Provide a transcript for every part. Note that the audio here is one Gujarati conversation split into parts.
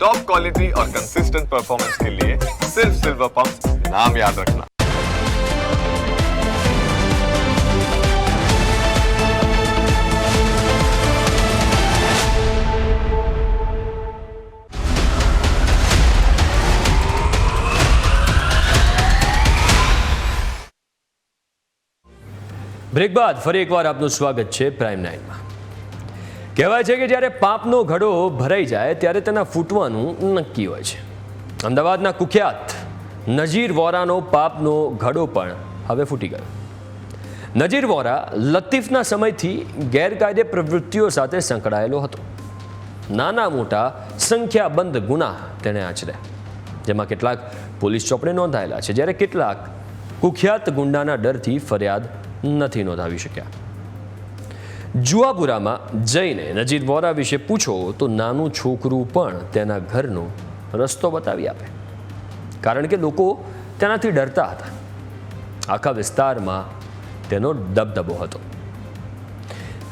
टॉप क्वालिटी और कंसिस्टेंट परफॉर्मेंस के लिए सिर्फ सिल्वर पंप नाम याद रखना બ્રેક બાદ ફરી એકવાર આપનું સ્વાગત છે પ્રાઇમ નાઇનમાં કહેવાય છે કે જ્યારે પાપનો ઘડો ભરાઈ જાય, ત્યારે તેના ફૂટવાનું નક્કી હોય છે. અમદાવાદના કુખ્યાત નજીર વોરાનો પાપનો ઘડો પણ હવે ફૂટી ગયો. નજીર વોરા લતીફના સમયથી ગેરકાયદે પ્રવૃત્તિઓ સાથે સંકળાયેલો હતો. નાના મોટા સંખ્યાબંધ ગુના તેણે આચર્યા. જેમાં કેટલાક પોલીસ ચોપડે નોંધાયેલા છે, જ્યારે કેટલાક કુખ્યાત ગુંડાના ડરથી ફરિયાદ નથી નોંધાવી શક્યા. જુઆપુરામાં જઈને નજીર વોરા વિશે પૂછો તો નાનું છોકરું પણ તેના ઘરનો રસ્તો બતાવી આપે. કારણ કે લોકો તેનાથી ડરતા હતા. આખા વિસ્તારમાં તેનો દબદબો હતો.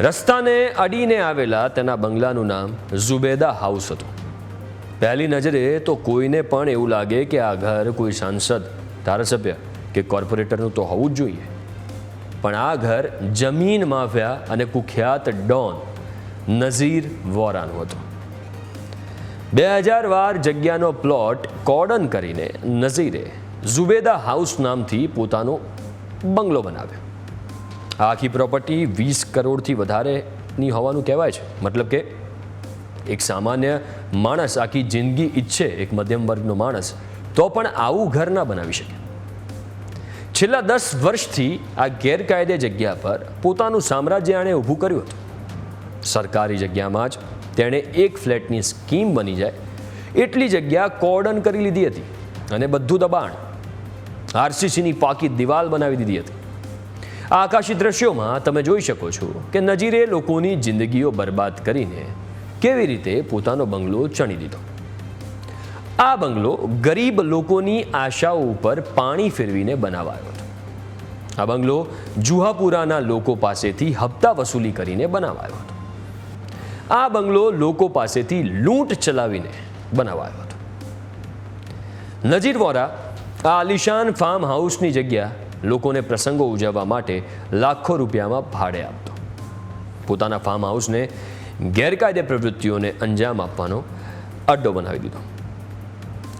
રસ્તાને અડીને આવેલા તેના બંગલાનું નામ ઝુબેદા હાઉસ હતું. પહેલી નજરે તો કોઈને પણ એવું લાગે કે આ ઘર કોઈ સાંસદ, ધારાસભ્ય કે કોર્પોરેટરનું તો હોવું જ જોઈએ. પણ આ ઘર જમીન માફિયા અને કુખ્યાત ડોન નઝીર વોરાનું હતું. બે હજાર વાર જગ્યાનો પ્લોટ કોર્ડન કરીને નઝીરે ઝુબેદા હાઉસ નામથી પોતાનો બંગલો બનાવ્યો. આખી પ્રોપર્ટી વીસ કરોડથી વધારેની હોવાનું કહેવાય છે. મતલબ કે એક સામાન્ય માણસ આખી જિંદગી ઈચ્છે એક મધ્યમ વર્ગનો માણસ તો પણ આવું ઘર ના બનાવી શકે. છેલ્લા દસ વર્ષથી આ ગેરકાયદે જગ્યા પર પોતાનું સામ્રાજ્ય આણે ઊભું કર્યું હતું. સરકારી જગ્યામાં જ તેણે એક ફ્લેટની સ્કીમ બની જાય એટલી જગ્યા કોર્ડન કરી લીધી હતી અને બધું દબાણ આરસીસીની પાકી દિવાલ બનાવી દીધી હતી. આ આકાશી દ્રશ્યોમાં તમે જોઈ શકો છો કે નજીરે લોકોની જિંદગીઓ બરબાદ કરીને કેવી રીતે પોતાનો બંગલો ચણી દીધો. આ બંગલો ગરીબ લોકોની આશાઓ ઉપર પાણી ફેરવીને બનાવાયો હતો. આ બંગલો જુહાપુરાના લોકો પાસેથી હપ્તા વસૂલી કરીને બનાવાયો હતો. આ બંગલો લોકો પાસેથી લૂંટ ચલાવીને બનાવાયો હતો. નજીર વોરા, આ આલિશાન ફાર્મ હાઉસની જગ્યા લોકોને પ્રસંગો ઉજવવા માટે લાખો રૂપિયામાં ભાડે આપતો. પોતાના ફાર્મ હાઉસને ગેરકાયદે પ્રવૃત્તિઓને અંજામ આપવાનો અડ્ડો બનાવી દીધો.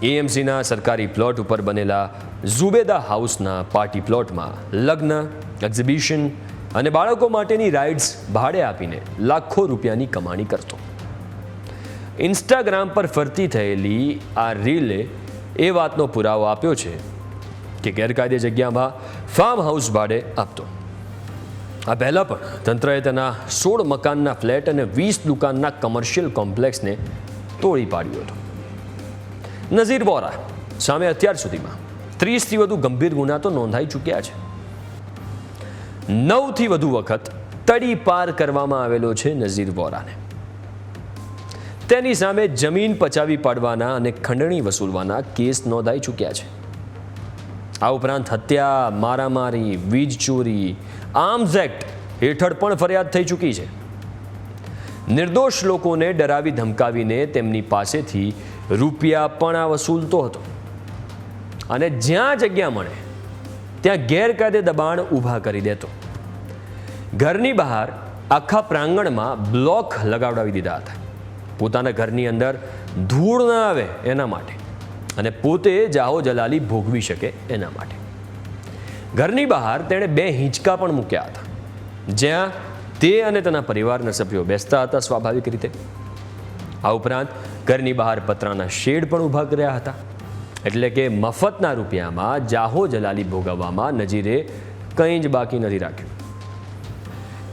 એએમસીના સરકારી પ્લોટ ઉપર બનેલા ઝુબેદા હાઉસના પાર્ટી પ્લોટમાં લગ્ન, એક્ઝિબિશન અને બાળકો માટેની રાઇડ્સ ભાડે આપીને લાખો રૂપિયાની કમાણી કરતો. ઇન્સ્ટાગ્રામ પર ફરતી થયેલી આ રીલે એ વાતનો પુરાવો આપ્યો છે કે ગેરકાયદે જગ્યામાં ફાર્મ હાઉસ ભાડે આપતો. આ પહેલાં પણ તંત્રએ તેના સોળ મકાનના ફ્લેટ અને વીસ દુકાનના કમર્શિયલ કોમ્પ્લેક્સને તોડી પાડ્યું હતું. નઝીર વોરા. સામે અત્યાર સુધીમાં ત્રીસથી વધુ ગંભીર ગુના તો નોંધાઈ ચૂક્યા છે. નવથી વધુ વખત તડી પાર કરવામાં આવેલો છે નઝીર વોરાને. તેની સામે જમીન પચાવી પાડવાના અને ખંડણી વસૂલવાના કેસ નોંધાઈ ચૂક્યા છે. આ ઉપરાંત હત્યા, મારામારી, વીજ ચોરી, આર્મ્સ એક્ટ હેઠળ પણ ફરિયાદ થઈ ચૂકી છે. નિર્દોષ લોકોને ડરાવી ધમકાવીને તેમની પાસેથી રૂપિયા પણ આ વસૂલતો હતો. અને જ્યાં જગ્યા મળે, ત્યાં ગેરકાયદે દબાણ ઊભા કરી દેતો. ઘરની બહાર આખા પ્રાંગણમાં બ્લોક લગાવડાવી દીધા હતા. પોતાના ઘરની અંદર ધૂળ ન આવે એના માટે અને પોતે જાહો જલાલી ભોગવી શકે એના માટે. ઘરની બહાર તેણે બે હિંચકા પણ મૂક્યા હતા. જ્યાં તે અને તેના પરિવારના સભ્યો બેસતા હતા સ્વાભાવિક રીતે. આ ઉપરાંત ઘરની બહાર પતરાના શેડ પણ ઊભા કર્યા હતા. એટલે કે મફતના રૂપિયામાં જાહો જલાલી ભોગવવામાં નજીરે કંઈ જ બાકી નથી રાખ્યું.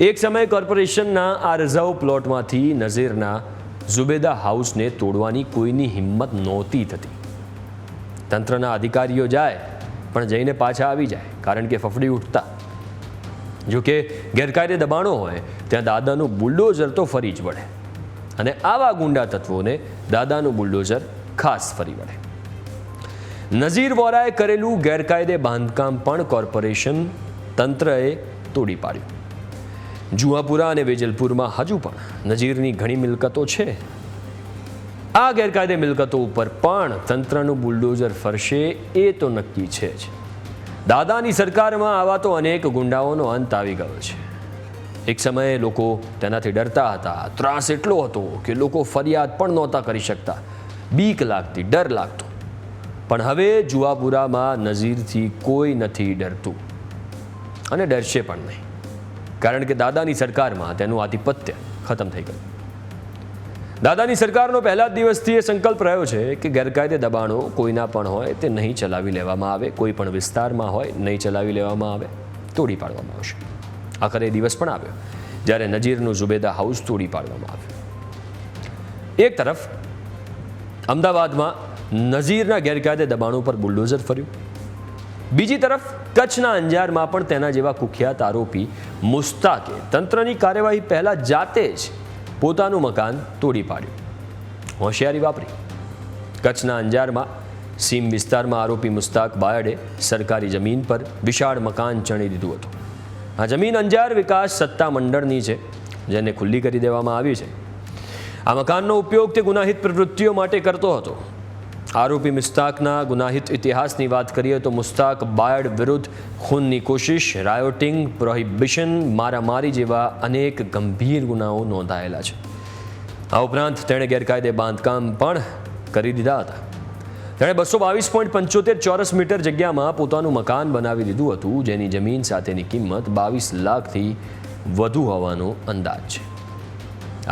એક સમયે કોર્પોરેશનના આ રજાઉ પ્લોટમાંથી નઝીરના ઝુબેદા હાઉસને તોડવાની કોઈની હિંમત નહોતી થતી. તંત્રના અધિકારીઓ જાય, પણ જઈને પાછા આવી જાય, કારણ કે ફફડી ઉઠતા. જો કે ગેરકાયદે દબાણો હોય, ત્યાં દાદાનું બુલડોઝર તો ફરી જ વળે. અને આવા ગુંડા તત્વોને દાદાનું બુલડોઝર ખાસ ફરી વળે. નઝીર વોરાએ કરેલું ગેરકાયદે બાંધકામ પણ કોર્પોરેશન તંત્રએ તોડી પાડ્યું. જુહાપુરા અને વેજલપુરમાં હજુ પણ નજીરની ઘણી મિલકતો છે. આ ગેરકાયદે મિલકતો ઉપર પણ તંત્રનું બુલડોઝર ફરશે એ તો નક્કી છે જ. દાદાની સરકારમાં આવા તો અનેક ગુંડાઓનો અંત આવી ગયો છે. એક સમયે લોકો તેનાથી ડરતા હતા. ત્રાસ એટલો હતો કે લોકો ફરિયાદ પણ નહોતા કરી શકતા. બીક લાગતી, ડર લાગતો. પણ હવે જુવાપુરામાં નઝીરથી કોઈ નથી ડરતું. અને ડરશે પણ નહીં. કારણ કે દાદાની સરકારમાં તેનું આધિપત્ય ખતમ થઈ ગયું. દાદાની સરકારનો પહેલા જ દિવસથી એ સંકલ્પ રહ્યો છે કે ગેરકાયદે દબાણો કોઈના પણ હોય તે નહીં ચલાવી લેવામાં આવે. કોઈ પણ વિસ્તારમાં હોય, નહીં ચલાવી લેવામાં આવે, તોડી પાડવામાં આવશે. આખરે એ દિવસ પણ આવ્યો, જ્યારે નજીરનું ઝુબેદા હાઉસ તોડી પાડવામાં આવ્યું. એક તરફ, અમદાવાદમાં નઝીરના ગેરકાયદે દબાણો પર બુલડોઝર ફર્યું. બીજી તરફ, કચ્છના અંજારમાં પણ તેના જેવા કુખ્યાત આરોપી મુસ્તાકે તંત્રની કાર્યવાહી પહેલા જાતે જ પોતાનું મકાન તોડી પાડ્યું. હોશિયારી વાપરી. કચ્છના અંજારમાં સીમ વિસ્તારમાં આરોપી મુસ્તાક બાયડે સરકારી જમીન પર વિશાળ મકાન ચણી દીધું હતું. આ જમીન અંજાર વિકાસ સત્તા મંડળની છે, જેને ખુલ્લી કરી દેવામાં આવી છે. આ મકાનનો ઉપયોગ તે ગુનાહિત પ્રવૃત્તિઓ માટે કરતો હતો. આરોપી મુસ્તાકના ગુનાહિત ઇતિહાસની વાત કરીએ તો મુસ્તાક બાયડ વિરુદ્ધ ખૂનની કોશિશ, રાયોટિંગ, પ્રોહિબિશન, મારામારી જેવા અનેક ગંભીર ગુનાઓ નોંધાયેલા છે. આ ઉપરાંત તેણે ગેરકાયદે બાંધકામ પણ કરી દીધા હતા. તેણે બસો બાવીસ પોઈન્ટ પંચોતેર ચોરસ મીટર જગ્યામાં પોતાનું મકાન બનાવી દીધું હતું, જેની જમીન સાથેની કિંમત બાવીસ લાખથી વધુ હોવાનો અંદાજ છે.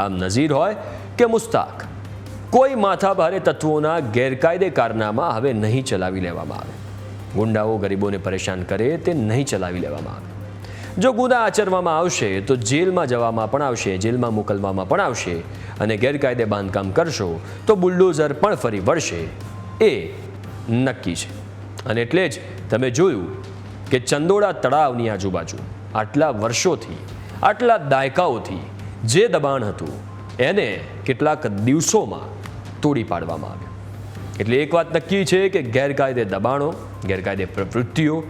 આમ નઝીર હોય કે મુસ્તાક, કોઈ માથાભારે તત્વોના ગેરકાયદે કારનામાં હવે નહીં ચલાવી લેવામાં આવે. ગુંડાઓ ગરીબોને પરેશાન કરે તે નહીં ચલાવી લેવામાં આવે. જો ગુના આચરવામાં આવશે, તો જેલમાં જવામાં પણ આવશે, જેલમાં મોકલવામાં પણ આવશે અને ગેરકાયદે બાંધકામ કરશો, તો બુલડોઝર પણ ફરી વળશે. એ નક્કી છે. અને એટલે જ તમે જોયું કે ચંદોડા તળાવની આજુબાજુ આટલા વર્ષોથી, આટલા દાયકાઓથી જે દબાણ હતું, એને કેટલાક દિવસોમાં તોડી પાડવામાં આવ્યું. એટલે એક વાત નક્કી છે કે ગેરકાયદે દબાણો, ગેરકાયદે પ્રવૃત્તિઓ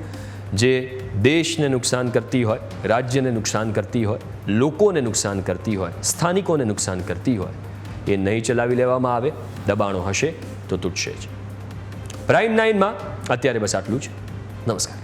જે દેશને નુકસાન કરતી હોય, રાજ્યને નુકસાન કરતી હોય, લોકોને નુકસાન કરતી હોય, સ્થાનિકોને નુકસાન કરતી હોય, એ નહીં ચલાવી લેવામાં આવે, દબાણો હશે તો તૂટશે જ. પ્રાઇમ નાઇનમાં અત્યારે બસ આટલું જ. નમસ્કાર.